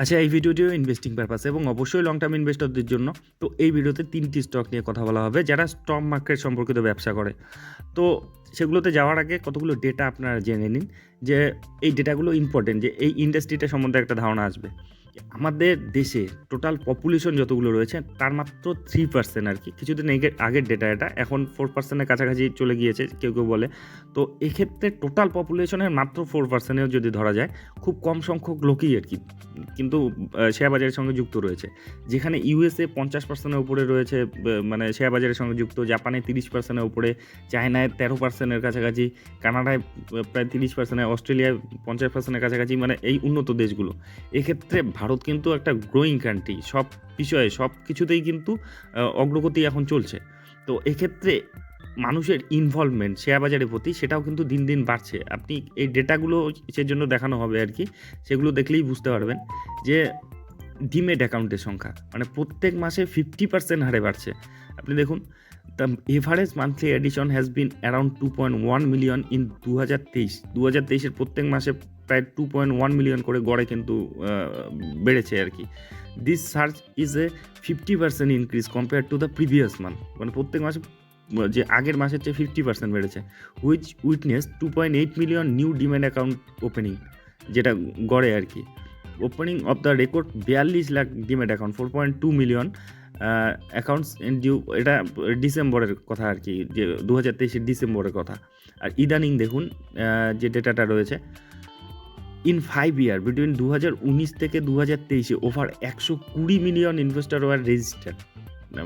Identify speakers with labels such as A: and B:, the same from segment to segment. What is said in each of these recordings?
A: আচ্ছা এই ভিডিওটিও investing purpose এবং অবশ্যই লং টার্ম ইনভেস্টরদের জন্য। তো এই ভিডিওতে তিনটি স্টক নিয়ে কথা বলা হবে, যারা স্টক মার্কেট সম্পর্কিত ব্যবসা করে। তো সেগুলোতে যাওয়ার আগে কতগুলো ডেটা আপনারা জেনে নিন, যে এই ডেটাগুলো ইম্পর্টেন্ট যে এই ইন্ডাস্ট্রিটা সম্বন্ধে একটা ধারণা আসবে। আমাদের দেশে টোটাল পপুলেশন যতগুলো রয়েছে, তার মাত্র থ্রি পার্সেন্ট আর কি। কিছুদিন আগে- আগের ডেটা এটা, এখন ফোর পার্সেন্টের কাছাকাছি চলে গিয়েছে, কেউ কেউ বলে। তো এক্ষেত্রে টোটাল পপুলেশনের মাত্র ফোর পার্সেন্টেও যদি ধরা যায়, খুব কম সংখ্যক লোকই আর কি, কিন্তু শেয়ার বাজারের সঙ্গে যুক্ত রয়েছে। যেখানে ইউএসএ পঞ্চাশ পার্সেন্টের উপরে রয়েছে মানে শেয়ার বাজারের সঙ্গে যুক্ত জাপানে তিরিশ পার্সেন্টের উপরে চায়নায় তেরো পার্সেন্টের কাছাকাছি কানাডায় প্রায় তিরিশ পার্সেন্ট অস্ট্রেলিয়ায় পঞ্চাশ পার্সেন্টের কাছাকাছি মানে এই উন্নত দেশগুলো। এক্ষেত্রে ভারত কিন্তু একটা গ্রোয়িং কান্ট্রি সব বিষয়ে, সব কিছুতেই কিন্তু অগ্রগতি এখন চলছে। তো এক্ষেত্রে মানুষের ইনভলভমেন্ট শেয়ার বাজারের প্রতি, সেটাও কিন্তু দিন দিন বাড়ছে। আপনি এই ডেটাগুলো সে জন্য দেখানো হবে আর কি, সেগুলো দেখলেই বুঝতে পারবেন যে ডিমেট অ্যাকাউন্টের সংখ্যা মানে প্রত্যেক মাসে ফিফটি পার্সেন্ট হারে বাড়ছে। আপনি দেখুন the average monthly addition has been around two point one million in দু হাজার তেইশ দু হাজার তেইশের প্রত্যেক মাসে প্রায় টু পয়েন্ট ওয়ান মিলিয়ন করে গড়ে কিন্তু বেড়েছে আর কি। This search is a fifty percent increase compare to the previous month মানে প্রত্যেক মাসে, যে আগের মাসের চেয়ে ফিফটি পার্সেন্ট বেড়েছে। Which witness two point eight million new demand account opening যেটা গড়ে আর কি। ওপেনিং অফ দ্য রেকর্ড বিয়াল্লিশ lakh demat account four point two million accounts due এটা ডিসেম্বরের কথা আর কি, যে দু হাজার তেইশের ডিসেম্বরের কথা। আর ইদানিং দেখুন যে ডেটাটা রয়েছে ইন ফাইভ ইয়ার বিটুইন দু হাজার উনিশ থেকে দু হাজার তেইশে ওভার একশো কুড়ি মিলিয়ন ইনভেস্টার ওয়ার রেজিস্টার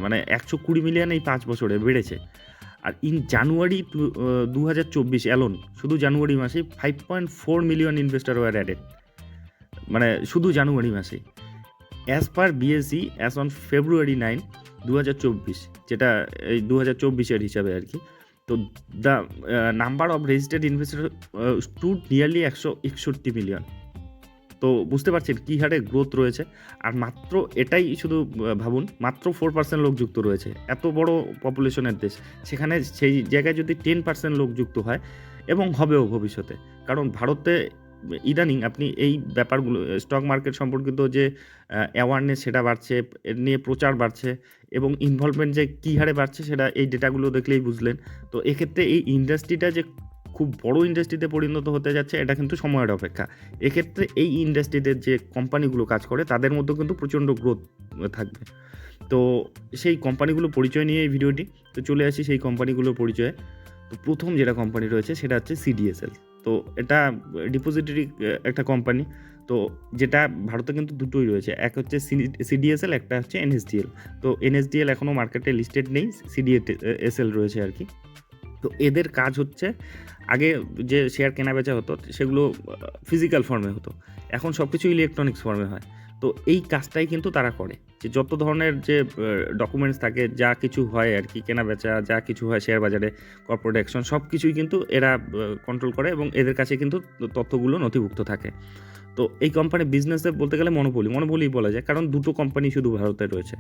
A: মানে একশো কুড়ি মিলিয়ন এই পাঁচ বছরে বেড়েছে। আর ইন জানুয়ারি দু হাজার চব্বিশ অ্যালোন শুধু জানুয়ারি মাসে five point four million investor were added মানে শুধু জানুয়ারি মাসে as per BSC as on February nine দু হাজার চব্বিশ, যেটা এই দু হাজার চব্বিশের হিসাবে আর কি। তো the number of registered investor to nearly একশো একষট্টি মিলিয়ন তো বুঝতে পারছেন কী হারে গ্রোথ রয়েছে। আর মাত্র এটাই শুধু ভাবুন, মাত্র ফোর পার্সেন্ট লোক যুক্ত রয়েছে। এত বড় পপুলেশনের দেশ। সেখানে সেই জায়গায় যদি টেন পার্সেন্ট লোক যুক্ত হয়, এবং হবেও ভবিষ্যতে। কারণ ভারতে ইদানিং আপনি এই ব্যাপারগুলো স্টক মার্কেট সম্পর্কিত যে অ্যাওয়ারনেস সেটা বাড়ছে এর নিয়ে প্রচার বাড়ছে এবং ইনভলভমেন্ট যে কী হারে বাড়ছে সেটা এই ডেটাগুলো দেখলেই বুঝলেন। তো এক্ষেত্রে এই ইন্ডাস্ট্রিটা যে খুব বড় ইন্ডাস্ট্রিতে পরিণত হতে যাচ্ছে, এটা কিন্তু সময়ের অপেক্ষা। এক্ষেত্রে এই ইন্ডাস্ট্রিতে যে কোম্পানিগুলো কাজ করে, তাদের মধ্যেও কিন্তু প্রচণ্ড গ্রোথ থাকবে। তো সেই কোম্পানিগুলো পরিচয় নিয়ে এই ভিডিওটি, তো চলে আসি সেই কোম্পানিগুলোর পরিচয়ে। তো প্রথম যেটা কোম্পানি রয়েছে, সেটা হচ্ছে সিডিএসএল তো এটা ডিপোজিটরি একটা কোম্পানি তো যেটা ভারতে কিন্তু দুটোই রয়েছে। এক হচ্ছে সিডিএসএল একটা হচ্ছে এনএসডিএল তো এনএসডিএল এখনও মার্কেটে লিস্টেড নেই সিডিএসএল রয়েছে আর কি। তো এদের কাজ হচ্ছে, আগে যে শেয়ার কেনা বেচা হতো, সেগুলো ফিজিক্যাল ফর্মে হতো। এখন সব কিছু ইলেকট্রনিক্স ফর্মে হয়। তো এই কাজটাই কিন্তু তারা করে যে যত ধরনের যে ডকুমেন্টস থাকে, যা কিছু হয় আর কি কেনা বেচা যা কিছু হয় শেয়ার বাজারে কর্পোরেট অ্যাকশন সব কিছুই কিন্তু এরা কন্ট্রোল করে এবং এদের কাছে কিন্তু তথ্যগুলো নথিভুক্ত থাকে। তো এই কোম্পানি বিজনেসে বলতে গেলে মনোপলি মনোপলি বলা যায়, কারণ দুটো কোম্পানি শুধু ভারতে রয়েছে।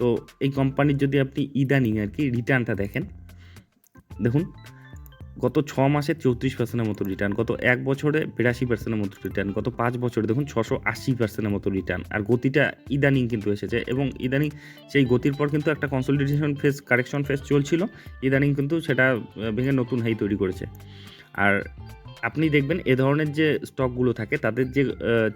A: তো এই কোম্পানির যদি আপনি ইদানিং আর কি রিটার্নটা দেখেন, দেখুন গত ছ মাসে চৌত্রিশ পার্সেন্টের মতো রিটার্ন গত এক বছরে বিরাশি পার্সেন্টের মতো রিটার্ন গত পাঁচ বছরে দেখুন ছশো আশি পার্সেন্টের মতো রিটার্ন আর গতিটা ইদানিং কিন্তু এসেছে এবং ইদানিং সেই গতির পর কিন্তু একটা কনসলিডেশন ফেস কারেকশন ফেস চলছিল, ইদানিং কিন্তু সেটা ভেঙে নতুন হাই তৈরি করেছে। আর আপনি দেখবেন এ ধরনের যে স্টকগুলো থাকে, তাদের যে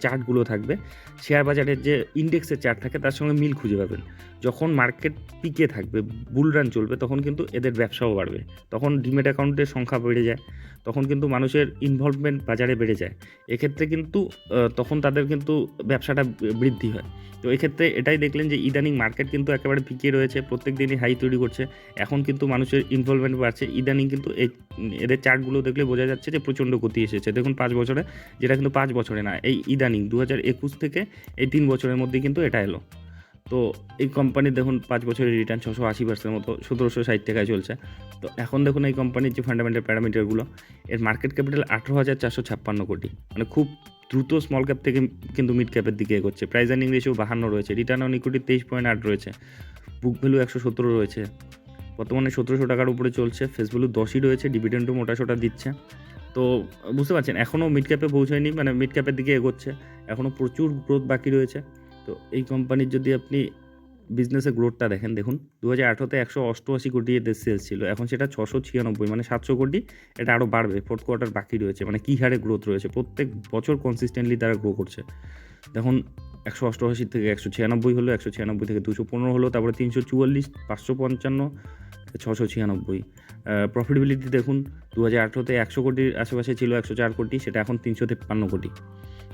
A: চার্টগুলো থাকবে, শেয়ার বাজারের যে ইন্ডেক্সের চার্ট থাকে, তার সঙ্গে মিল খুঁজে পাবেন। যখন মার্কেট পিকে থাকবে বুলরান চলবে, তখন কিন্তু এদের ব্যবসাও বাড়বে। তখন ডিমেট অ্যাকাউন্টের সংখ্যা বেড়ে যায়, তখন কিন্তু মানুষের ইনভলভমেন্ট বাজারে বেড়ে যায়। এক্ষেত্রে কিন্তু তখন তাদের কিন্তু ব্যবসাটা বৃদ্ধি হয়। তো এক্ষেত্রে এটাই দেখলেন যে, ইদানিং মার্কেট কিন্তু একেবারে পিকে রয়েছে, প্রত্যেক দিনই হাই তৈরি করছে। এখন কিন্তু মানুষের ইনভলভমেন্ট বাড়ছে। ইদানিং কিন্তু এই, এদের চার্টগুলো দেখলে বোঝা যাচ্ছে যে, প্রচণ্ড গতি এসেছে। দেখুন পাঁচ বছরে, যেটা কিন্তু পাঁচ বছরে না, এই ইদানিং দু হাজার একুশ থেকে এই তিন বছরের মধ্যে কিন্তু এটা এলো। তো এই কোম্পানির দেখুন পাঁচ বছরের রিটার্ন ছশো আশি পার্সেন্ট মতো, সতেরোশো ষাট টাকায় চলছে। তো এখন দেখুন এই কোম্পানির যে ফান্ডামেন্টাল প্যারামিটারগুলো এর মার্কেট ক্যাপিটাল আঠেরো হাজার চারশো ছাপ্পান্ন কোটি। মানে খুব দ্রুত স্মল ক্যাপ থেকে কিন্তু মিড ক্যাপের দিকে এগোচ্ছে। প্রাইস আর্নিং রেশিও বাহান্ন রয়েছে রিটার্ন অন ইকুইটি তেইশ পয়েন্ট আট রয়েছে বুক ভ্যালু একশো সতেরো রয়েছে। বর্তমানে সতেরোশো টাকার উপরে চলছে ফেস ভ্যালু দশই রয়েছে ডিভিডেন্ডও মোটা সোটা দিচ্ছে। তো, বুঝতে পারছেন, এখনও মিড ক্যাপে পৌঁছায়নি মানে মিড ক্যাপের দিকে এগোচ্ছে। এখনও প্রচুর গ্রোথ বাকি রয়েছে। তো এই কোম্পানির যদি আপনি বিজনেসের গ্রোথটা দেখেন, দেখুন দু হাজার আঠারোতে একশো অষ্টআশি কোটি এদের সেলস ছিল, এখন সেটা ছশো ছিয়ানব্বই মানে সাতশো কোটি, এটা আরও বাড়বে ফোর্থ কোয়ার্টার বাকি রয়েছে মানে কী হারে গ্রোথ রয়েছে, প্রত্যেক বছর কনসিস্টেন্টলি তারা গ্রো করছে। দেখুন, একশো অষ্টআশি থেকে একশো ছিয়ানব্বই হলো, একশো ছিয়ানব্বই থেকে দুশো পনেরো হলো, তারপরে তিনশো চুয়াল্লিশ, পাঁচশো পঞ্চান্ন ছশো ছিয়ানব্বই। প্রফিটেবিলিটি দেখুন দু হাজার আঠেরোতে একশো কোটির আশেপাশে ছিল একশো চার কোটি, সেটা এখন তিনশো তেপ্পান্ন কোটি।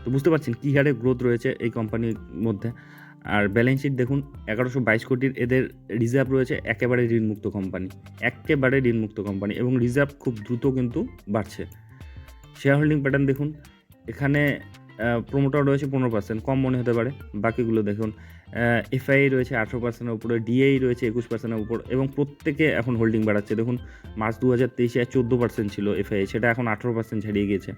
A: তো বুঝতে পারছেন কী হারে গ্রোথ রয়েছে এই কোম্পানির মধ্যে? আর ব্যালেন্স শিট দেখুন, এগারোশো বাইশ কোটির এদের রিজার্ভ রয়েছে একেবারে ঋণমুক্ত কোম্পানি একেবারে ঋণমুক্ত কোম্পানি এবং রিজার্ভ খুব দ্রুত কিন্তু বাড়ছে। শেয়ার হোল্ডিং প্যাটার্ন দেখুন, এখানে প্রোমোটার রয়েছে পনেরো পার্সেন্ট কম মনে হতে পারে, বাকিগুলো দেখুন এফআই রয়েছে আঠেরো পার্সেন্টের উপরে ডিআই রয়েছে একুশ পার্সেন্টের উপর এবং প্রত্যেকে এখন হোল্ডিং বাড়াচ্ছে। দেখুন, মার্চ দু হাজার তেইশে চোদ্দ পার্সেন্ট ছিল এফআই, সেটা এখন আঠেরো পার্সেন্ট ছাড়িয়ে গিয়েছে।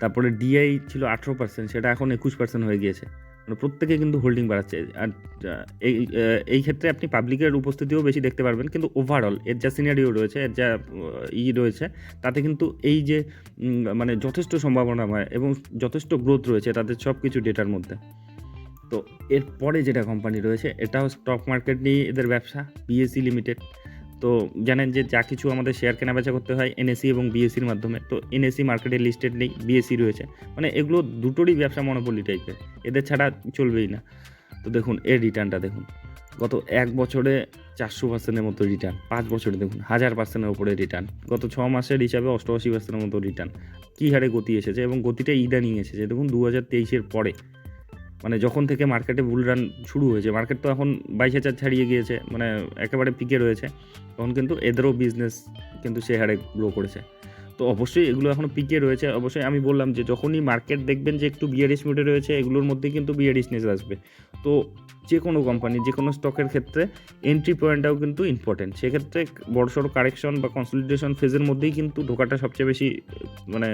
A: তারপরে ডিআই ছিল আঠেরো পার্সেন্ট সেটা এখন একুশ পার্সেন্ট হয়ে গিয়েছে। মানে প্রত্যেকে কিন্তু হোল্ডিং বাড়াচ্ছে। আর এই এই ক্ষেত্রে আপনি পাবলিকের উপস্থিতিও বেশি দেখতে পারবেন, কিন্তু ওভারঅল এর যা সিনারিও রয়েছে, এর যা ই রয়েছে, তাতে কিন্তু এই যে মানে যথেষ্ট সম্ভাবনা হয় এবং যথেষ্ট গ্রোথ রয়েছে তাদের সব কিছু ডেটার মধ্যে। তো এরপরে যেটা কোম্পানি রয়েছে, এটাও স্টক মার্কেট নিয়ে এদের ব্যবসা বিএসসি লিমিটেড তো জানেন যে যা কিছু আমাদের শেয়ার কেনাবেচা করতে হয় এনএসসি এবং বিএসসির মাধ্যমে, তো এনএসসি মার্কেটে লিস্টেড নেই বিএসসি রয়েছে। মানে এগুলো দুটোরই ব্যবসা মনোপলি টাইপের এদের ছাড়া চলবেই না। তো দেখুন, এর রিটার্নটা দেখুন। গত এক বছরে চারশো পার্সেন্টের মতো রিটার্ন পাঁচ বছরে দেখুন, হাজার পার্সেন্টের উপরে রিটার্ন গত ছ মাসের হিসাবে অষ্টআশি পার্সেন্টের মতো রিটার্ন কী হারে গতি এসেছে এবং গতিটা ইদানিং এসেছে। দেখুন, দু হাজার তেইশের পরে মানে যখন থেকে মার্কেটে বুল রান শুরু হয়েছে মার্কেট তো এখন বাইশ হাজার ছাড়িয়ে গিয়েছে মানে একেবারে পিকে রয়েছে, তখন কিন্তু এদেরও বিজনেস কিন্তু সে হারে গ্রো করেছে। তো অবশ্যই এগুলো এখনও পিকে রয়েছে, অবশ্যই আমি বললাম যে যখনই মার্কেট দেখবেন যে একটু বিয়ারিশ মুডে রয়েছে, এগুলোর মধ্যেই কিন্তু বিয়ারিশনেস আসবে। তো যে কোনো কোম্পানি যে কোনো স্টকের ক্ষেত্রে এন্ট্রি পয়েন্টটাও কিন্তু ইম্পর্টেন্ট সেক্ষেত্রে বড়সড় কারেকশন বা কনসলিডেশন ফেজের মধ্যেই কিন্তু ঢোকাটা সবচেয়ে বেশি মানে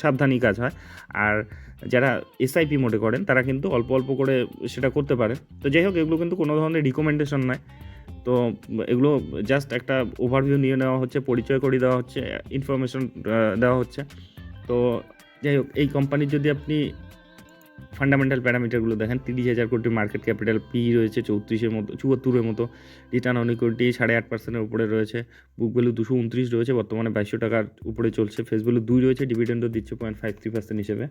A: সাবধানী কাজ হয়। আর যারা এসআইপি মোডে করেন, তারা কিন্তু অল্প অল্প করে সেটা করতে পারে তো যাই হোক, এগুলো কিন্তু কোনো ধরনের রিকমেন্ডেশন নয়। তো এগুলো জাস্ট একটা ওভারভিউ নিয়ে নেওয়া হচ্ছে, পরিচয় করে দেওয়া হচ্ছে ইনফরমেশন দেওয়া হচ্ছে। তো যাই হোক, এই কোম্পানির যদি আপনি ফান্ডামেন্টাল প্যারামিটারগুলো দেখেন, তিরিশ হাজার কোটি মার্কেট ক্যাপিটাল পি রয়েছে, চৌত্রিশের মতো, চুয়াত্তরের মতো রিটার্ন অন ইকুইটি সাড়ে আট পার্সেন্টের উপরে রয়েছে বুক ভ্যালু দুশো উনত্রিশ রয়েছে, বর্তমানে বাইশশো টাকার উপরে চলছে ফেস ভ্যালু দুই রয়েছে ডিভিডেন্ডও দিচ্ছে পয়েন্ট ফাইভ থ্রি পার্সেন্ট হিসেবে।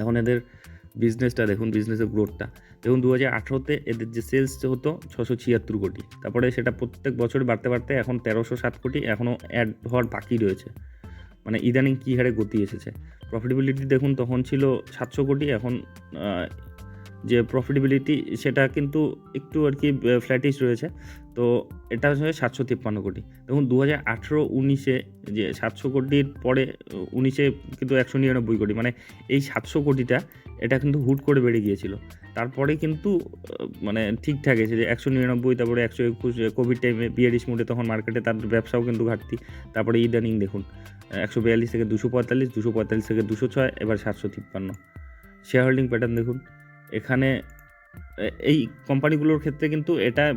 A: এখন এদের বিজনেসটা দেখুন বিজনেসের গ্রোথটা দেখুন দু হাজার আঠেরোতে এদের যে সেলস হতো ছশো ছিয়াত্তর কোটি, তারপরে সেটা প্রত্যেক বছর বাড়তে বাড়তে এখন তেরোশো সাত কোটি, এখনও অ্যাড হওয়ার বাকি রয়েছে। মানে ইদানিং কী হারে গতি এসেছে? প্রফিটেবিলিটি দেখুন তখন ছিল সাতশো কোটি এখন যে প্রফিটেবিলিটি সেটা কিন্তু একটু আর কি ফ্ল্যাটিস রয়েছে। তো এটা হচ্ছে সাতশো তিপ্পান্ন কোটি। দেখুন দু হাজার আঠেরো উনিশে যে সাতশো কোটির পরে উনিশে কিন্তু একশো নিরানব্বই কোটি। মানে এই সাতশো কোটিটা, এটা কিন্তু হুট করে বেড়ে গিয়েছিল। তারপরে কিন্তু মানে ঠিকঠাক এসে যে একশো নিরানব্বই, তারপরে একশো একুশ কোভিড টাইমে বিয়ারিশ মুডে তখন মার্কেটে তার ব্যবসাও কিন্তু ঘাটতি। তারপরে ইদানিং দেখুন, একশো বিয়াল্লিশ থেকে দুশো পঁয়তাল্লিশ দুশো পঁয়তাল্লিশ থেকে দুশো ছয়, এবার সাতশো তিপ্পান্ন। শেয়ার হোল্ডিং প্যাটার্ন দেখুন। এখানে এই কোম্পানিগুলোর ক্ষেত্রে কিন্তু এটা আহ,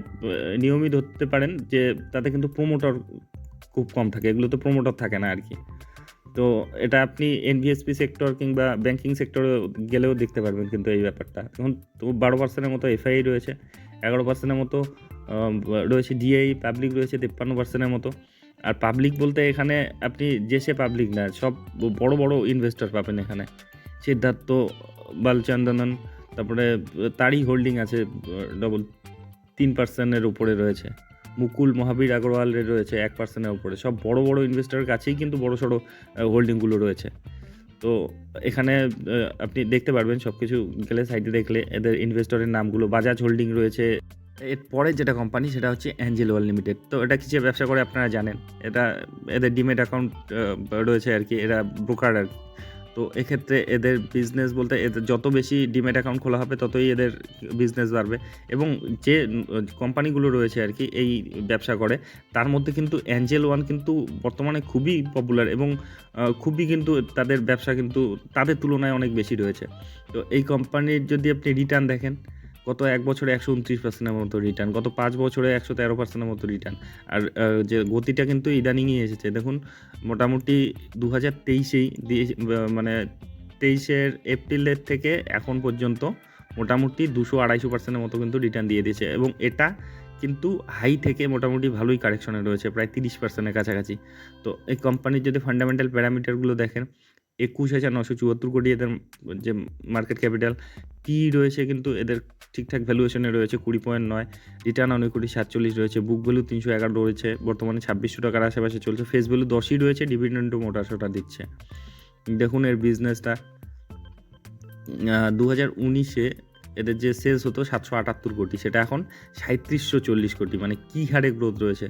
A: নিয়মিত ধরতে পারেন যে তাতে কিন্তু প্রোমোটর খুব কম থাকে এগুলো তো প্রোমোটর থাকে না আর কি তো এটা আপনি এনবিএসপি সেক্টর কিংবা ব্যাংকিং সেক্টরে গেলেও দেখতে পারবেন কিন্তু এই ব্যাপারটা। এখন তো বারো পার্সেন্টের মতো এফআই রয়েছে এগারো পার্সেন্টের মতো রয়েছে ডিআই পাবলিক রয়েছে তিপ্পান্ন পার্সেন্টের মতো। আর পাবলিক বলতে এখানে আপনি যে সে পাবলিক না সব বড় বড় ইনভেস্টর পাবেন এখানে। সিদ্ধার্থ বালচন্দনন তারপরে তারই হোল্ডিং আছে ডবল তিন পার্সেন্টের উপরে রয়েছে। মুকুল, মহাবীর আগরওয়ালের রয়েছে এক পার্সেন্টের উপরে। সব বড় বড় ইনভেস্টরের কাছেই কিন্তু বড় সড়ো হোল্ডিংগুলো রয়েছে। তো এখানে আপনি দেখতে পারবেন সব কিছু গেলে সাইডে দেখলে, এদের ইনভেস্টরের নামগুলো বাজাজ হোল্ডিং রয়েছে। এরপরে যেটা কোম্পানি সেটা হচ্ছে অ্যাঞ্জেল ওয়াল লিমিটেড তো এটা কিসে ব্যবসা করে আপনারা জানেন? এটা, এদের ডিমেট অ্যাকাউন্ট রয়েছে আর কি, এরা ব্রোকার আর তো এক্ষেত্রে এদের বিজনেস বলতে এদের যত বেশি ডিম্যাট অ্যাকাউন্ট খোলা হবে, ততই এদের বিজনেস বাড়বে। এবং যে কোম্পানিগুলো রয়েছে আর কি, এই ব্যবসা করে, তার মধ্যে কিন্তু অ্যাঞ্জেল ওয়ান কিন্তু বর্তমানে খুবই পপুলার এবং খুবই কিন্তু তাদের ব্যবসা কিন্তু তাদের তুলনায় অনেক বেশি রয়েছে। তো এই কোম্পানির যদি আপনি রিটার্ন দেখেন গত এক বছরে একশো উনত্রিশ পার্সেন্টের মতো রিটার্ন গত পাঁচ বছরে একশো তেরো পার্সেন্টের মতো রিটার্ন আর যে গতিটা কিন্তু ইদানিংই এসেছে। দেখুন, মোটামুটি দু হাজার তেইশেই মানে তেইশের এপ্রিলের থেকে এখন পর্যন্ত মোটামুটি দুশো আড়াইশো পার্সেন্টের মতো কিন্তু রিটার্ন দিয়ে দিয়েছে। এবং এটা কিন্তু হাই থেকে মোটামুটি ভালোই কারেকশনে রয়েছে, প্রায় তিরিশ পার্সেন্টের কাছাকাছি। তো এই কোম্পানির যদি ফান্ডামেন্টাল প্যারামিটারগুলো দেখেন একুশ হাজার নশো চুয়াত্তর কোটি এদের যে মার্কেট ক্যাপিটাল পি রয়েছে কিন্তু এদের ঠিকঠাক ভ্যালুয়েশনে রয়েছে কুড়ি পয়েন্ট নয় রিটার্ন অনেক কোটি সাতচল্লিশ রয়েছে বুক ভ্যালু তিনশো এগারো রয়েছে, বর্তমানে ছাব্বিশশো টাকার আশেপাশে চলছে ফেস ভ্যালু দশই রয়েছে ডিভিডেন্ডও মোটাশোটা দিচ্ছে। দেখুন এর বিজনেসটা দু হাজার উনিশে এদের যে সেলস হতো সাতশো আটাত্তর কোটি, সেটা এখন সাঁত্রিশশো চল্লিশ কোটি মানে কী হারে গ্রোথ রয়েছে?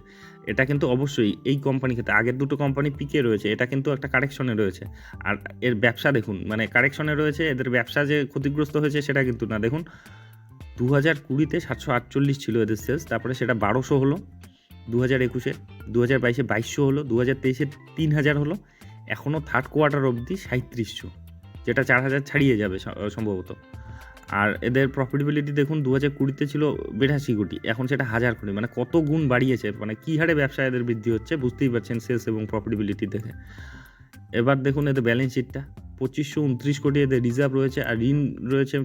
A: এটা কিন্তু অবশ্যই এই কোম্পানি ক্ষেত্রে, আগের দুটো কোম্পানি পিকে রয়েছে, এটা কিন্তু একটা কারেকশনে রয়েছে। আর এর ব্যবসা দেখুন মানে কারেকশনে রয়েছে, এদের ব্যবসা যে ক্ষতিগ্রস্ত হয়েছে সেটা কিন্তু না। দেখুন দু হাজার কুড়িতে সাতশো আটচল্লিশ ছিল এদের সেলস তারপরে সেটা বারোশো হলো দু হাজার একুশে দু হাজার বাইশে বাইশশো হলো দু হাজার তেইশে তিন হাজার হলো এখনও থার্ড কোয়ার্টার অবধি সাঁত্রিশশো যেটা চার হাজার ছাড়িয়ে যাবে সম্ভবত। আর এদের প্রফিটেবিলিটি দেখুন দু হাজার কুড়িতে ছিল বিরাশি কোটি, এখন সেটা হাজার কোটি মানে কত গুণ বাড়িয়েছে মানে কী হারে ব্যবসা এদের বৃদ্ধি হচ্ছে বুঝতেই পারছেন সেলস এবং প্রফিটেবিলিটি দেখে। এবার দেখুন এদের ব্যালেন্স শিটটা পঁচিশশো উনত্রিশ কোটি এদের রিজার্ভ রয়েছে, আর ঋণ রয়েছে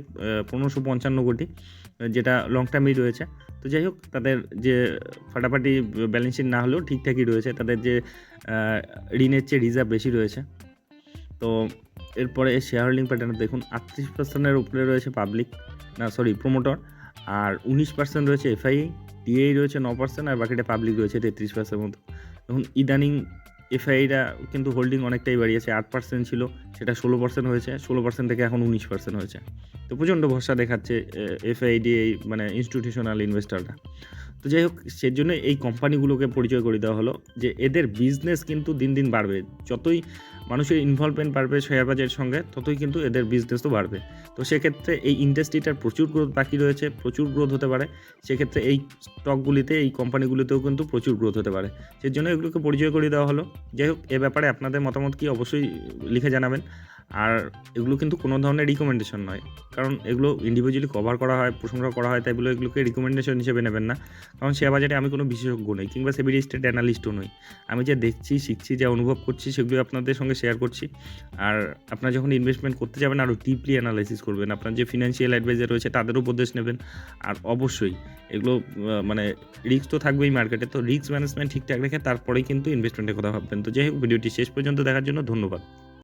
A: পনেরোশো পঞ্চান্ন কোটি, যেটা লং টার্মই রয়েছে। তো যাই হোক, তাদের যে ফাটাফাটি ব্যালেন্স শিট না হলেও ঠিকঠাকই রয়েছে, তাদের যে ঋণের চেয়ে রিজার্ভ বেশি রয়েছে। তো এরপরে শেয়ার হোল্ডিং প্যাটার্ন দেখুন, আটত্রিশ পার্সেন্টের উপরে রয়েছে পাবলিক না সরি প্রোমোটর আর উনিশ পার্সেন্ট রয়েছে এফআইআই টিআই রয়েছে ন পার্সেন্ট আর বাকিটা পাবলিক রয়েছে তেত্রিশ পার্সেন্ট মতো। এখন ইদানিং এফআইআইটা কিন্তু হোল্ডিং অনেকটাই বাড়িয়েছে, আট পার্সেন্ট ছিল, সেটা ষোলো পার্সেন্ট হয়েছে, ষোলো পার্সেন্ট থেকে এখন উনিশ পার্সেন্ট হয়েছে। তো প্রচণ্ড ভরসা দেখাচ্ছে এফআইডি এই মানে ইনস্টিটিউশনাল ইনভেস্টররা তো যাই হোক সেজন্য এই কোম্পানিগুলোকে পরিচয় করে দেওয়া হলো যে এদের বিজনেস কিন্তু দিন দিন বাড়বে। যতই মানুষের ইনভলভমেন্ট বাড়বে শেয়ার বাজারের সঙ্গে, ততই কিন্তু এদের বিজনেসও বাড়বে। তো সেক্ষেত্রে এই ইন্ডাস্ট্রিটার প্রচুর গ্রোথ বাকি রয়েছে, প্রচুর গ্রোথ হতে পারে। সেক্ষেত্রে এই স্টকগুলিতে এই কোম্পানিগুলিতেও কিন্তু প্রচুর গ্রোথ হতে পারে। সেই জন্য এগুলোকে পরিচয় করে দেওয়া হলো। যাই হোক, এ ব্যাপারে আপনাদের মতামত কি অবশ্যই লিখে জানাবেন। আর এগুলো কিন্তু কোনো ধরনের রিকমেন্ডেশন নয়। কারণ এগুলো ইন্ডিভিজুয়ালি কভার করা হয়, প্রশংসা করা হয়, তাই বলে এগুলোকে রিকমেন্ডেশন হিসেবে নেবেন না। কারণ শেয়ার বাজারে আমি কোনো বিশেষজ্ঞ নই, কিংবা সেবি রেজিস্টেড অ্যানালিস্টও নই। আমি যা দেখছি, শিখছি, যা অনুভব করছি সেগুলো আপনাদের সঙ্গে শেয়ার করছি। আর আপনারা যখন ইনভেস্টমেন্ট করতে যাবেন, আরও ডিপলি অ্যানালাইসিস করবেন। আপনার যে ফিনান্সিয়াল অ্যাডভাইজার রয়েছে তাদেরও উপদেশ নেবেন। আর অবশ্যই এগুলো মানে রিস্ক তো থাকবেই মার্কেটে তো রিস্ক ম্যানেজমেন্ট ঠিকঠাক রেখে তারপরেই কিন্তু ইনভেস্টমেন্টের কথা ভাববেন। তো যাই হোক, ভিডিওটি শেষ পর্যন্ত দেখার জন্য ধন্যবাদ।